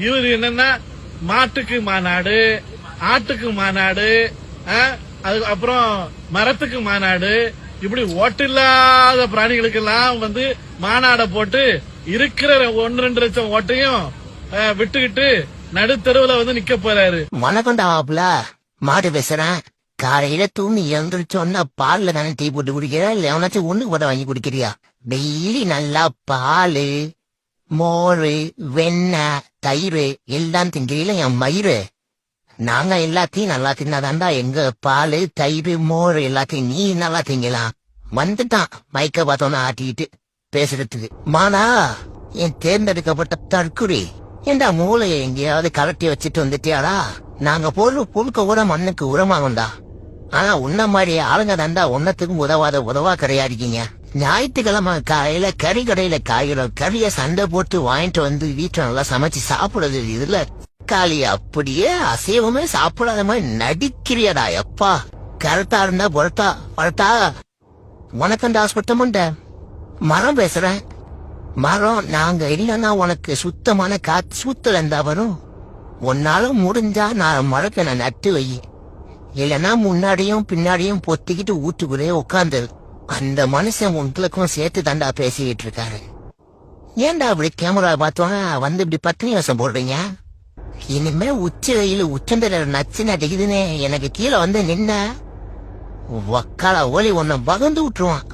இவர் என்னன்னா மாட்டுக்கு மாநாடு ஆட்டுக்கு மாநாடு ஆ, அது அப்புறம் மரத்துக்கு மாநாடு இப்படி ஓட்டில்லாத பிராணிகளுக்கெல்லாம் வந்து மாநாட போட்டு இருக்கிற ஒன்னு ரெண்டு லட்சம் ஓட்டையும் ஆ, விட்டுக்கிட்டு நடுத்தருவுல வந்து நிக்க போறாரு. வணக்கம்டாப்ல மாடு பேசுறேன். காலையில தூங்கி எழுந்திரிச்சோன்னா பால்ல தானே டீ போட்டு குடிக்கிறியா இல்ல எவனாச்சும் ஒண்ணு கூட வாங்கி குடிக்கிறியா? டெய்லி நல்லா பால். மோரு வெண்ணெய் தயிர் எல்லாம் திங்கிறீங்கள என் மயிறு. நாங்க எல்லாத்தையும் நல்லா தின்னாதான்டா எங்க பால் தயிர் மோர் எல்லாத்தையும் நீ நல்லா திங்கலாம் வந்துட்டான் மைக்க பார்த்தோன்னு ஆட்டிக்கிட்டு பேசுறதுக்கு. மானா என் தேர்ந்தெடுக்கப்பட்ட தற்குறி ஏண்டா மூளையை எங்கேயாவது கலட்டி வச்சுட்டு வந்துட்டியாடா? நாங்க போடுற புழுக்க கூட மண்ணுக்கு உரமாகும்டா. ஆனா உன்ன மாதிரி ஆளுங்க தாண்டா ஒன்னத்துக்கும் உதவாத உதவா கிடையாதுக்கீங்க ஞாயிற்றுக்கிழமை காலையில கறி கடையில காய்கிற கறிய சண்டை போட்டு வாங்கிட்டு வந்து வீட்டை நல்லா சமைச்சு சாப்பிடுறது இதுல காளி அப்படியே அசைவமே சாப்பிடாத மாதிரி நடிக்கிறியடா எப்பா. கரெக்டா இருந்தா பொருட்டா பரட்டா. உனக்கு அந்த ஹாஸ்பிட்டல் மரம் பேசுறேன். மரம் நாங்க இல்லைன்னா உனக்கு சுத்தமான காத்து சுத்தல இருந்தா வரும். உன்னால முடிஞ்சா நான் மரத்தை நான் நட்டு வை. இல்லைன்னா முன்னாடியும் பின்னாடியும் பொத்திக்கிட்டு ஊட்டுக்குள்ளே உட்காந்துரு அந்த மனுஷன் உங்களுக்கும் சேர்த்து தாண்டா பேசிக்கிட்டு இருக்காரு. ஏன்டா அப்படி கேமரா பார்த்தோன்னா வந்து இப்படி பத்தினி வருஷம் போடுறீங்க? இனிமே உச்ச வெயில் உச்சந்தர நச்சு நடிக்குதுன்னு எனக்கு கீழே வந்து நின்ன வக்கால ஓலி உன்னை பகந்து விட்டுருவான்.